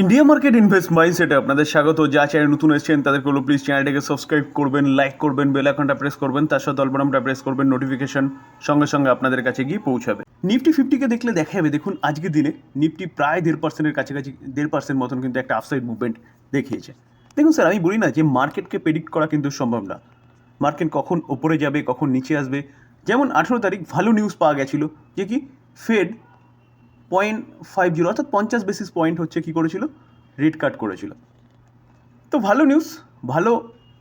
India market invest মাইন্ডসেটে আপনাদের স্বাগত। যা চ্যানেল নতুন এসেছেন, তাদেরকে হলো প্লিজ চ্যানেলটাকে সাবস্ক্রাইব করবেন লাইক করবেন বেল আইকনটা প্রেস করবেন, তার সাথে অল্পনামটা প্রেস করবেন নোটিফিকেশন সঙ্গে সঙ্গে আপনাদের কাছে গিয়ে পৌঁছাবে। নিফটি ফিফটিকে দেখলে দেখা যাবে দেখুন, আজকের দিনে নিফটি প্রায় দেড় পার্সেন্টের কাছাকাছি, দেড় পার্সেন্ট মতন কিন্তু একটা আফসাইড মুভমেন্ট দেখিয়েছে। দেখুন স্যার আমি বলি না যে মার্কেটকে প্রেডিক্ট করা কিন্তু সম্ভব না। মার্কেট কখন ওপরে যাবে, কখন নিচে আসবে? যেমন আঠেরো তারিখ ভালো নিউজ পাওয়া গেছিল যে কি ফেড পয়েন্ট ফাইভ জিরো অর্থাৎ পঞ্চাশ বেসিস পয়েন্ট হচ্ছে কি করেছিল? রেড কাট করেছিল। তো ভালো নিউজ ভালো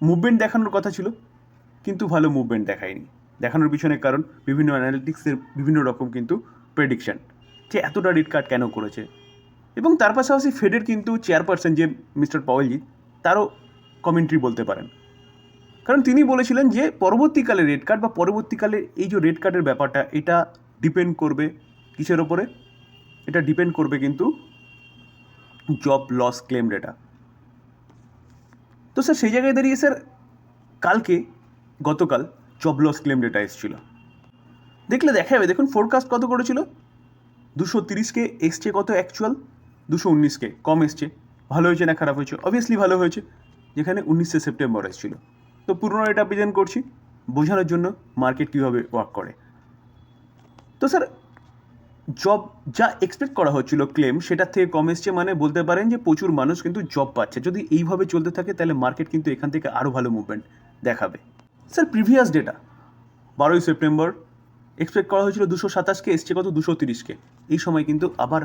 মুভমেন্ট দেখানোর কথা ছিল, কিন্তু ভালো মুভমেন্ট দেখায়নি। দেখানোর পিছনে কারণ বিভিন্ন অ্যানালিটিক্সের বিভিন্ন রকম কিন্তু প্রেডিকশন যে এতটা রেড কাট কেন করেছে। এবং তার পাশাপাশি ফেডের কিন্তু চেয়ারপারসন যে মিস্টার পাওয়েলজি তারও কমেন্ট্রি বলতে পারেন। কারণ তিনি বলেছিলেন যে পরবর্তীকালে রেড কার্ড বা পরবর্তীকালে এই যে রেড কার্ডের ব্যাপারটা, এটা ডিপেন্ড করবে কিসের ওপরে? এটা ডিপেন্ড করবে কিন্তু জব লস ক্লেম ডেটা তো স্যার সেই জায়গায় দাঁড়িয়ে স্যার কালকে, গতকাল জব লস ক্লেম ডেটা এসেছিল। দেখলে দেখা যাবে, দেখুন ফোরকাস্ট কত করেছিল? দুশো তিরিশকে এসছে কত অ্যাকচুয়াল দুশো উনিশকে, কম এসছে। ভালো হয়েছে না খারাপ হয়েছে? অবভিয়াসলি ভালো হয়েছে। যেখানে উনিশে সেপ্টেম্বর এসেছিল। তো পুরনো এটা প্রেজেন্ট করছি, বোঝানোর জন্য মার্কেট কীভাবে ওয়ার্ক করে। তো স্যার জব যা এক্সপেক্ট করা হচ্ছিল ক্লেম সেটার থেকে কম এসছে মানে বলতে পারেন যে প্রচুর মানুষ কিন্তু জব পাচ্ছে। যদি এইভাবে চলতে থাকে, তাহলে মার্কেট কিন্তু এখান থেকে আরও ভালো মুভমেন্ট দেখাবে। স্যার প্রিভিয়াস ডেটা বারোই সেপ্টেম্বর এক্সপেক্ট করা হয়েছিল দুশো সাতাশকে, এসছে কত? দুশো তিরিশকে। এই সময় কিন্তু আবার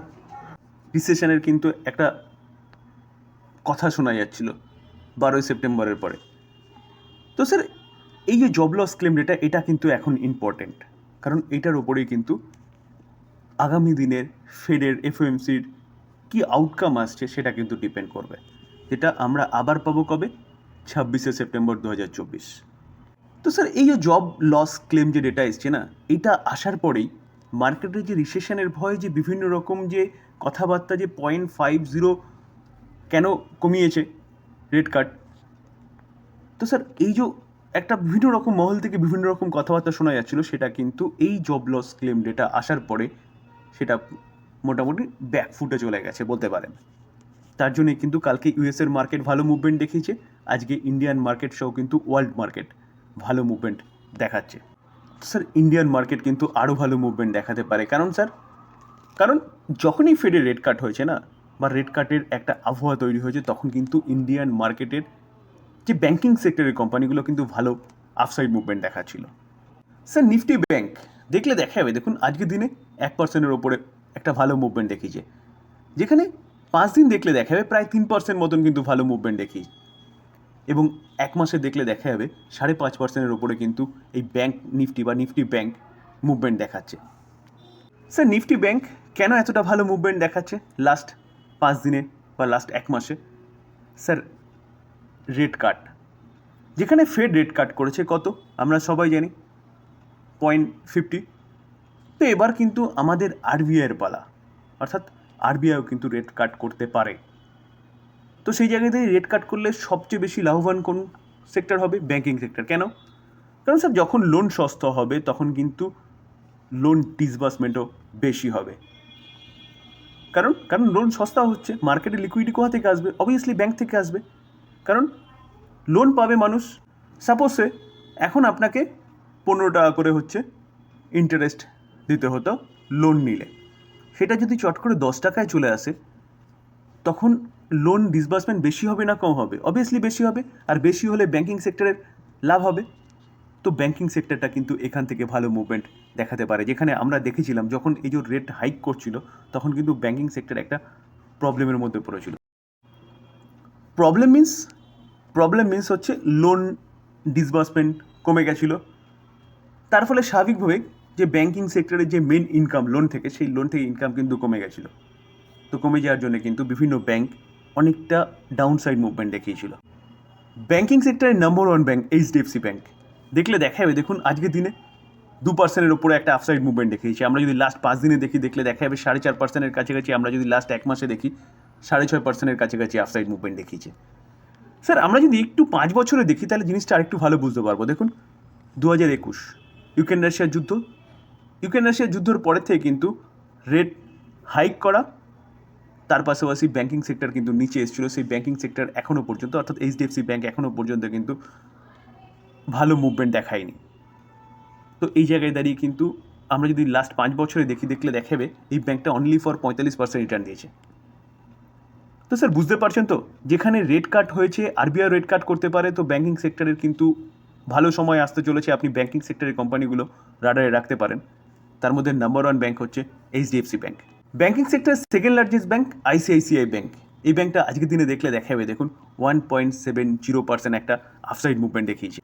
রিসেশনের কিন্তু একটা কথা শোনা যাচ্ছিল বারোই সেপ্টেম্বরের পরে। তো স্যার এই যে জব লস ক্লেম ডেটা এটা কিন্তু এখন ইম্পর্টেন্ট কারণ এটার উপরেই কিন্তু আগামী দিনের ফেডের এফওএমসির কী আউটকাম আসছে সেটা কিন্তু ডিপেন্ড করবে। যেটা আমরা আবার পাবো কবে? ছাব্বিশে সেপ্টেম্বর দু হাজার চব্বিশ। তো স্যার এই যে জব লস ক্লেম যে ডেটা এসছে না, এটা আসার পরেই মার্কেটের যে রিসেশনের ভয় যে বিভিন্ন রকম যে কথাবার্তা যে পয়েন্ট ফাইভ জিরো কেন কমিয়েছে রেড কার্ড তো স্যার এই যে একটা বিভিন্ন রকম মহল থেকে বিভিন্ন রকম কথাবার্তা শোনা যাচ্ছিল, সেটা কিন্তু এই জব লস ক্লেম ডেটা আসার পরে সেটা মোটামুটি ব্যাকফুটে চলে গেছে বলতে পারেন। তার জন্যে কিন্তু কালকে ইউএসের মার্কেট ভালো মুভমেন্ট দেখিয়েছে, আজকে ইন্ডিয়ান মার্কেট সহ কিন্তু ওয়ার্ল্ড মার্কেট ভালো মুভমেন্ট দেখাচ্ছে। স্যার ইন্ডিয়ান মার্কেট কিন্তু আরও ভালো মুভমেন্ট দেখাতে পারে। কারণ স্যার, কারণ যখনই ফেডে রেড কাট হয়েছে না, বা রেড কাটের একটা আবহাওয়া তৈরি হয়েছে, তখন কিন্তু ইন্ডিয়ান মার্কেটের যে ব্যাঙ্কিং সেক্টরের কোম্পানিগুলো কিন্তু ভালো আফসাইড মুভমেন্ট দেখাচ্ছিল। স্যার নিফটি ব্যাংক দেখলে দেখা যাবে। দেখুন আজকের দিনে এক পার্সেন্টের ওপরে একটা ভালো মুভমেন্ট দেখিয়েছে। যেখানে পাঁচ দিন দেখলে দেখা যাবে প্রায় তিন পার্সেন্ট মতন কিন্তু ভালো মুভমেন্ট দেখি এবং এক মাসে দেখলে দেখা যাবে সাড়ে পাঁচ পার্সেন্টের ওপরে কিন্তু এই ব্যাংক নিফটি বা নিফটি ব্যাংক মুভমেন্ট দেখাচ্ছে। স্যার নিফটি ব্যাংক কেন এতটা ভালো মুভমেন্ট দেখাচ্ছে লাস্ট পাঁচ দিনে বা লাস্ট এক মাসে? স্যার রেড কাট যেখানে ফেড রেড কাট করেছে কত? আমরা সবাই জানি। Point fifty. তো এবার কিন্তু আমাদের আরবিআইয়ের পালা। অর্থাৎ আরবিআইও কিন্তু রেট কাট করতে পারে। তো সেই জায়গায় থেকে রেড কাট করলে সবচেয়ে বেশি লাভবান কোন সেক্টর হবে? Banking sector. কেন? কারণ স্যার, যখন লোন সস্তা হবে, তখন কিন্তু লোন ডিসবার্সমেন্টও বেশি হবে। কারণ কারণ লোন সস্তা হচ্ছে, মার্কেটে লিকুইডিটি কোথা থেকে আসবে? অবভিয়াসলি ব্যাংক থেকে আসবে। কারণ, লোন পাবে মানুষ। সাপোজে এখন আপনাকে পনেরো টাকা করে হচ্ছে ইন্টারেস্ট দিতে হতো লোন নিলে। সেটা যদি চট করে দশ টাকায় চলে আসে, তখন লোন ডিসবার্সমেন্ট বেশি হবে না কম হবে? অবভিয়াসলি বেশি হবে, আর বেশি হলে ব্যাঙ্কিং সেক্টরের লাভ হবে। তো ব্যাঙ্কিং সেক্টরটা কিন্তু এখান থেকে ভালো মুভমেন্ট দেখাতে পারে। যেখানে আমরা দেখেছিলাম, যখন এই যে রেট হাইক করছিল, তখন কিন্তু ব্যাঙ্কিং সেক্টর একটা প্রবলেমের মধ্যে পড়েছিল। প্রবলেম মিন্স প্রবলেম মিন্স হচ্ছে লোন ডিসবার্সমেন্ট কমে গেছিল। তার ফলে স্বাভাবিকভাবে যে ব্যাংকিং সেক্টরের যে মেন ইনকাম লোন থেকে, সেই লোন থেকে ইনকাম কিন্তু কমে গেছিল। তো কমে যাওয়ার জন্য কিন্তু বিভিন্ন ব্যাংক অনেকটা ডাউন সাইড মুভমেন্ট দেখিয়েছিল ব্যাংকিং সেক্টরের number one bank HDFC bank দেখলে দেখা যাবে দেখুন আজকের দিনে দু পার্সেন্টের ওপরে একটা আফসাইড মুভমেন্ট দেখিয়েছি। আমরা যদি লাস্ট পাঁচ দিনে দেখি, দেখলে দেখা যাবে সাড়ে চার পার্সেন্টের কাছাকাছি, আমরা যদি লাস্ট এক মাসে দেখি, সাড়ে ছয় পার্সেন্টের কাছাকাছি আফসাইড মুভমেন্ট দেখিয়েছে। স্যার আমরা যদি একটু পাঁচ বছরে দেখি, তাহলে জিনিসটা আরেকটু ভালো বুঝতে পারব। দেখুন দু হাজার একুশ ইউক্রেন রাশিয়ার যুদ্ধ। ইউক্রেন রাশিয়ার যুদ্ধর পরের থেকে কিন্তু রেট হাইক করা, তার পাশাপাশি ব্যাঙ্কিং সেক্টর কিন্তু নিচে এসেছিল। সেই ব্যাঙ্কিং সেক্টর এখনও পর্যন্ত, অর্থাৎ এইচডিএফসি ব্যাঙ্ক এখনও পর্যন্ত কিন্তু ভালো মুভমেন্ট দেখায়নি। তো এই জায়গায় দাঁড়িয়ে কিন্তু আমরা যদি লাস্ট পাঁচ বছরে দেখি, দেখলে দেখাবে, এই ব্যাঙ্কটা অনলি ফর পঁয়তাল্লিশ পার্সেন্ট রিটার্ন দিয়েছে। তো স্যার বুঝতে পারছেন তো? যেখানে রেড কাট হয়েছে আরবিআই রেড কাট করতে পারে, তো ব্যাঙ্কিং সেক্টরের কিন্তু ভালো সময় আসতে চলেছে, আপনি ব্যাঙ্কিং সেক্টরের কোম্পানিগুলো রাডারে রাখতে পারেন। তার মধ্যে নাম্বার ওয়ান ব্যাঙ্ক হচ্ছে এইচডিএফসি ব্যাঙ্ক ব্যাঙ্কিং সেক্টরের second largest bank ICICI bank এই ব্যাঙ্কটা আজকের দিনে দেখলে দেখাবে, দেখুন one point seven zero percent একটা আফসাইড মুভমেন্ট দেখিয়েছে।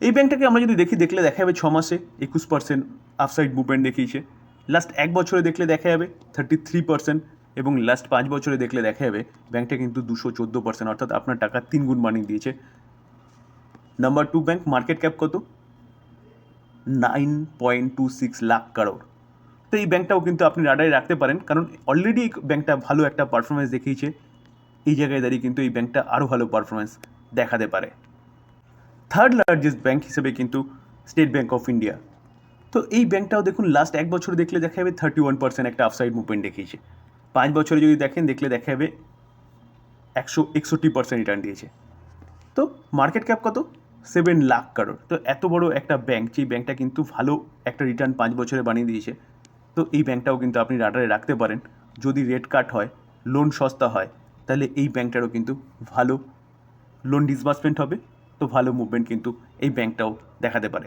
এই ব্যাঙ্কটাকে আমরা যদি দেখি, দেখলে দেখা যাবে ছ মাসে একুশ পার্সেন্ট আফসাইড মুভমেন্ট দেখিয়েছে। লাস্ট এক বছরে দেখলে দেখা যাবে থার্টি থ্রি পার্সেন্ট এবং লাস্ট পাঁচ বছরে দেখলে দেখা যাবে ব্যাঙ্কটা কিন্তু দুশো চোদ্দ পার্সেন্ট অর্থাৎ আপনার টাকা তিন গুণ বানিয়ে দিয়েছে। Number two bank market cap কত? Nine point two six lakh crore তো এই ব্যাংকটাও কিন্তু আপনি রাডারে রাখতে পারেন, কারণ অলরেডি এই ব্যাংকটা ভালো একটা পারফরমেন্স দেখিয়েছে। এই জায়গায় দাঁড়িয়ে কিন্তু এই ব্যাংকটা আরও ভালো পারফরমেন্স দেখাতে পারে। থার্ড লার্জেস্ট ব্যাংক হিসেবে কিন্তু স্টেট ব্যাংক অফ ইন্ডিয়া তো এই ব্যাংকটাও দেখুন লাস্ট এক বছর দেখলে দেখা যাবে থার্টি ওয়ান পার্সেন্ট একটা আফসাইড মুভমেন্ট দেখিয়েছে। পাঁচ বছরে যদি দেখেন, দেখলে দেখা যাবে একশো একষট্টি পার্সেন্ট রিটার্ন দিয়েছে। তো মার্কেট ক্যাপ কত? সেভেন লাখ কারোর তো এত বড় একটা ব্যাংক যেই ব্যাংকটা কিন্তু ভালো একটা রিটার্ন পাঁচ বছরে বানিয়ে দিয়েছে, তো এই ব্যাংকটাও কিন্তু আপনি রাডারে রাখতে পারেন। যদি রেট কাট হয় লোন সস্তা হয়, তাহলে এই ব্যাংকটারও কিন্তু ভালো লোন ডিসবার্সমেন্ট হবে, তো ভালো মুভমেন্ট কিন্তু এই ব্যাংকটাও দেখাতে পারে।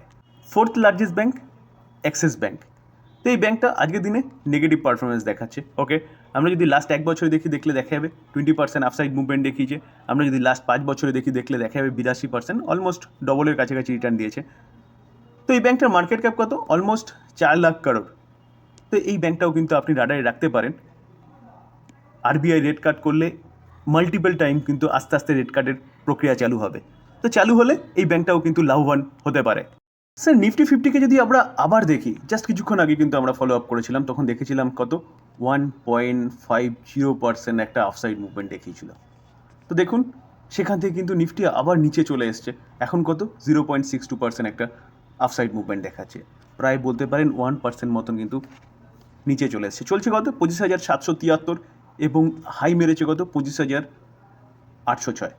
Fourth largest bank Axis bank তো এই ব্যাংকটা আজকের দিনে নেগেটিভ পারফরমেন্স দেখাচ্ছে ওকে আমরা যদি লাস্ট এক বছরে দেখি দেখলে দেখা যাবে টোয়েন্টি পার্সেন্ট আফসাইড মুভমেন্ট দেখিয়েছে, আমরা যদি লাস্ট পাঁচ বছরে দেখি দেখলে দেখা যাবে বিরাশি পার্সেন্ট অলমোস্ট ডবলের কাছাকাছি রিটার্ন দিয়েছে। তো এই ব্যাংকটার মার্কেট ক্যাপ কত? অলমোস্ট চার লাখ কারোর তো এই ব্যাংকটাও কিন্তু আপনি রাডারে রাখতে পারেন। আরবিআই রেট কাট করলে মাল্টিপল টাইম কিন্তু আস্তে আস্তে রেট কাটের প্রক্রিয়া চালু হবে। তো চালু হলে এই ব্যাংকটাও কিন্তু লাভবান হতে পারে। স্যার নিফটি ফিফটিকে যদি আমরা আবার দেখি জাস্ট কিছুক্ষণ আগে কিন্তু আমরা ফলো আপ করেছিলাম, তখন দেখেছিলাম কত? One point five zero percent একটা আফসাইড মুভমেন্ট দেখিয়েছিল। তো দেখুন, সেখান থেকে কিন্তু নিফটি আবার নিচে চলে এসছে। এখন কত? Zero point six two percent একটা আফসাইড মুভমেন্ট দেখাচ্ছে। প্রায় বলতে পারেন ওয়ান পার্সেন্ট মতন কিন্তু নিচে চলে এসছে। চলছে কত? পঁচিশ হাজার সাতশো তিয়াত্তর এবং হাই মেরেছে কত? পঁচিশ হাজার আটশো ছয়।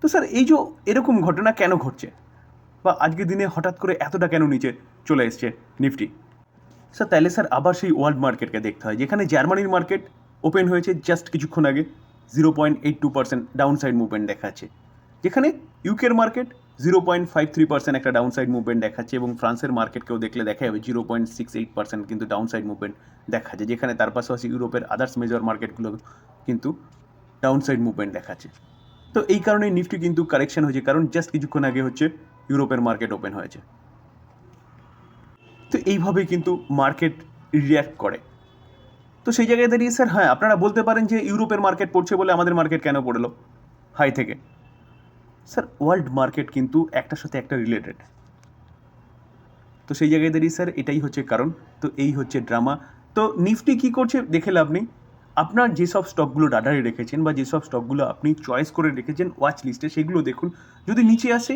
তো স্যার, এই যে এরকম ঘটনা কেন ঘটছে? বা আজকের দিনে হঠাৎ করে এতটা কেন নিচে চলে এসছে নিফটি? স্যার, তাহলে স্যার আবার সেই ওয়ার্ল্ড মার্কেটকে দেখতে হয়, যেখানে জার্মানির মার্কেট ওপেন হয়েছে জাস্ট কিছুক্ষণ আগে zero point eight two percent downside movement দেখাচ্ছে। যেখানে ইউকের market zero point five three percent একটা ডাউন সাইড মুভমেন্ট দেখাচ্ছে এবং ফ্রান্সের মার্কেটকেও দেখলে দেখা যাবে zero point six eight percent কিন্তু ডাউন সাইড মুভমেন্ট দেখাচ্ছে, যেখানে তার পাশাপাশি ইউরোপের আদার্স মেজর মার্কেটগুলো কিন্তু ডাউন সাইড মুভমেন্ট দেখাচ্ছে। তো এই কারণে নিফটি কিন্তু কারেকশন হয়েছে, কারণ জাস্ট কিছুক্ষণ আগে হচ্ছে ইউরোপের মার্কেট ওপেন হয়েছে। তো এইভাবে কিন্তু মার্কেট রিয়্যাক্ট করে। তো সেই জায়গায় দাঁড়িয়ে স্যার হ্যাঁ আপনারা বলতে পারেন যে ইউরোপের মার্কেট পড়ছে বলে আমাদের মার্কেট কেন পড়ল? হাই থেকে। স্যার ওয়ার্ল্ড মার্কেট কিন্তু একটার সাথে একটা রিলেটেড তো সেই জায়গায় দাঁড়িয়ে স্যার এটাই হচ্ছে কারণ। তো এই হচ্ছে ড্রামা তো নিফটি কী করছে? দেখে লাভ নেই। আপনার যেসব স্টকগুলো ডাটারে রেখেছেন বা যেসব স্টকগুলো আপনি চয়েস করে রেখেছেন ওয়াচ লিস্টে সেগুলো দেখুন। যদি নিচে আসে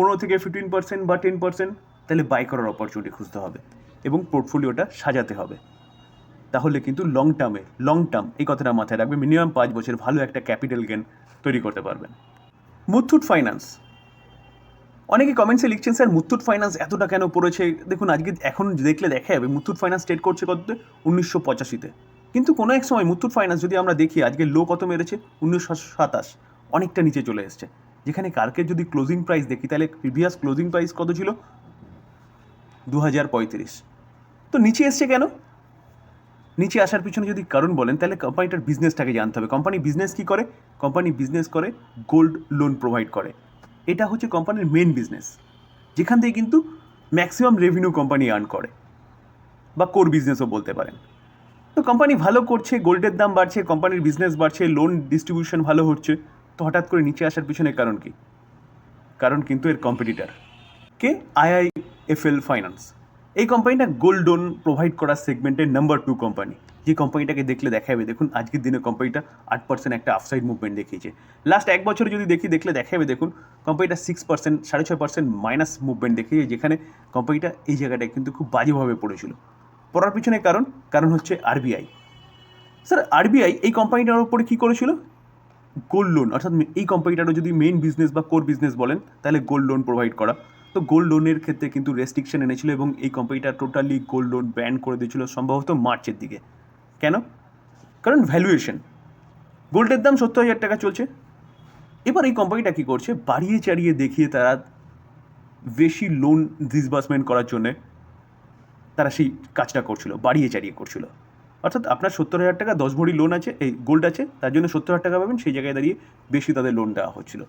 পনেরো থেকে ফিফটিন পার্সেন্ট বা টেন পার্সেন্ট তাহলে বাই করার অপরচুনিটি খুঁজতে হবে এবং পোর্টফোলিওটা সাজাতে হবে। তাহলে কিন্তু লং টার্মে লং টার্ম এই কথাটা মাথায় রাখবে মিনিমাম পাঁচ বছর ভালো একটা ক্যাপিটাল গেন তৈরি করতে পারবেন। মুথুট ফাইন্যান্স অনেকে কমেন্টসে লিখছেন, স্যার, মুথুট ফাইন্যান্স এতটা কেন পড়েছে? দেখুন, আজকে এখন দেখলে দেখা যাবে, মুথুট ফাইন্যান্স স্টেট করছে কত? উনিশশো পঁচাশিতে। কিন্তু কোনো এক সময় মুথুট ফাইন্যান্স যদি আমরা দেখি, আজকে লো কত মেরেছে? উনিশশো সাতাশ। অনেকটা নিচে চলে এসছে। যেখানে কার্কের যদি ক্লোজিং প্রাইস দেখি, তাহলে প্রিভিয়াস ক্লোজিং প্রাইস কত ছিল? দু হাজার পঁয়ত্রিশ। তো নিচে এসছে কেন? নিচে আসার পিছনে যদি কারণ বলেন, তাহলে কোম্পানিটার বিজনেসটাকে জানতে হবে। কোম্পানি বিজনেস কী করে? কোম্পানি বিজনেস করে গোল্ড লোন প্রোভাইড করে। এটা হচ্ছে কোম্পানির মেন বিজনেস যেখান থেকে কিন্তু ম্যাক্সিমাম রেভিনিউ কোম্পানি আর্ন করে। বা কোর বিজনেসও বলতে পারেন। তো কোম্পানি ভালো করছে গোল্ডের দাম বাড়ছে কোম্পানির বিজনেস বাড়ছে লোন ডিস্ট্রিবিউশন ভালো হচ্ছে। তো হঠাৎ করে নিচে আসার পিছনে কারণ কি? কারণ কিন্তু এর কম্পিটিটার কে? আইআইএফএল ফাইন্যান্স এই কোম্পানিটা গোল্ড লোন প্রোভাইড করার সেগমেন্টের নাম্বার টু কোম্পানি যে কোম্পানিটাকে দেখলে দেখা যাবে দেখুন আজকের দিনে কোম্পানিটা আট পার্সেন্ট একটা আফসাইড মুভমেন্ট দেখিয়েছে। লাস্ট এক বছরে যদি দেখি, দেখলে দেখা যাবে দেখুন কোম্পানিটা সিক্স পার্সেন্ট সাড়ে ছয় পার্সেন্ট মাইনাস মুভমেন্ট দেখিয়েছে, যেখানে কোম্পানিটা এই জায়গাটায় কিন্তু খুব বাজেভাবে পড়েছিল। পড়ার পিছনে কারণ কারণ হচ্ছে আরবিআই স্যার আরবিআই এই কোম্পানিটার উপরে কী করেছিল? গোল্ড লোন, অর্থাৎ এই কোম্পানিটারও যদি মেইন বিজনেস বা কোর বিজনেস বলেন, তাহলে গোল্ড লোন প্রোভাইড করা। তো গোল্ড লোনের ক্ষেত্রে কিন্তু রেস্ট্রিকশন এনেছিল এবং এই কোম্পানিটা টোটালি গোল্ড লোন ব্যান করে দিয়েছিল সম্ভবত মার্চের দিকে। কেন? কারণ ভ্যালুয়েশন গোল্ডের দাম সত্তর হাজার টাকা চলছে। এবার এই কোম্পানিটা কী করছে? বাড়িয়ে চাড়িয়ে দেখিয়ে তারা বেশি লোন ডিসবার্সমেন্ট করার জন্যে তারা সেই কাজটা করছিল, বাড়িয়ে চাড়িয়ে করছিল। অর্থাৎ আপনার সত্তর হাজার টাকা দশ ভরি লোন আছে, এই গোল্ড আছে, তার জন্য সত্তর হাজার টাকা পাবেন, সেই জায়গায় দাঁড়িয়ে বেশি তাদের লোন দেওয়া হচ্ছিল।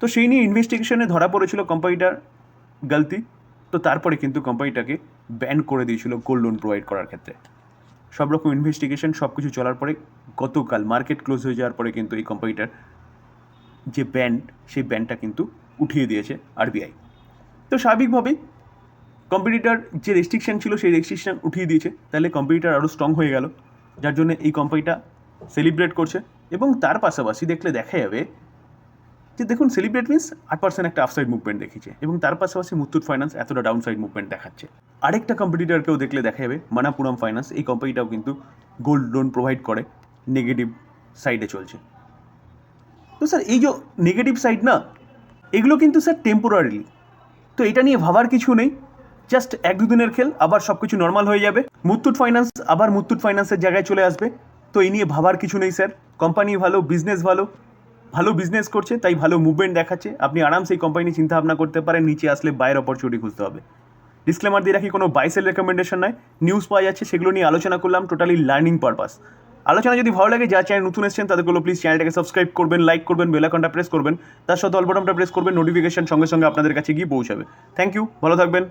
তো সেই নিয়ে ইনভেস্টিগেশনে ধরা পড়েছিল কোম্পানিটার গালতি, তো তারপরে কিন্তু কোম্পানিটাকে ব্যান করে দিয়েছিল গোল্ড লোন প্রোভাইড করার ক্ষেত্রে। সব রকম ইনভেস্টিগেশন সব কিছু চলার পরে গতকাল মার্কেট ক্লোজ হয়ে যাওয়ার পরে কিন্তু এই কোম্পানিটার যে ব্যান্ড সেই ব্যান্ডটা কিন্তু উঠিয়ে দিয়েছে আরবিআই তো স্বাভাবিকভাবেই কম্পিটিটার যে রেস্ট্রিকশন ছিল সেই রেস্ট্রিকশন উঠিয়ে দিয়েছে। তাহলে কম্পিটিটার আরও স্ট্রং হয়ে গেল। যার জন্য এই কোম্পানিটা সেলিব্রেট করছে। এবং তার পাশাপাশি দেখলে দেখা যাবে যে দেখুন সেলিব্রেট মিনস আট পার্সেন্ট একটা আপসাইড মুভমেন্ট দেখিয়েছে। এবং তার পাশাপাশি মুথুট ফাইন্যান্স এতটা ডাউন সাইড মুভমেন্ট দেখাচ্ছে। আরেকটা কম্পিটিটারকেও দেখলে দেখা যাবে, মানাপুরম ফাইন্যান্স এই কোম্পানিটাও কিন্তু গোল্ড লোন প্রোভাইড করে নেগেটিভ সাইডে চলছে। তো স্যার এই যে নেগেটিভ সাইড না, এগুলো কিন্তু স্যার টেম্পোরারিলি তো এটা নিয়ে ভাবার কিছু নেই। জাস্ট এক দুদিনের খেল, আবার সব কিছু নর্মাল হয়ে যাবে। মুথুট ফাইন্যান্স আবার মুথুট ফাইন্যান্সের জায়গায় চলে আসবে। তো এই নিয়ে ভাবার কিছু নেই স্যার কোম্পানি ভালো বিজনেস ভালো ভালো বিজনেস করছে, তাই ভালো মুভমেন্ট দেখাচ্ছে। আপনি আরামসে এই কোম্পানি চিন্তা ভাবনা করতে পারেন, নিচে আসলে বাইরের অপরচুনিটি খুঁজতে হবে। ডিসক্লেমার দিয়ে রাখি, কোনো বাইসেল রেকমেন্ডেশন নয় নিউজ পাওয়া যাচ্ছে, সেগুলো নিয়ে আলোচনা করলাম টোটালি লার্নিং পারপাস আলোচনা যদি ভালো লাগে যা চ্যানেল নতুন এসেছেন তাদেরগুলো প্লিজ চ্যানেলটাকে সাবস্ক্রাইব করবেন লাইক করবেন বেল আইকনটা প্রেস করবেন। তার সাথে অল্পটমটা প্রেস করবেন নোটিফিকেশন সঙ্গে সঙ্গে আপনাদের কাছে গিয়ে পৌঁছাবে। থ্যাংক ইউ ভালো থাকবেন।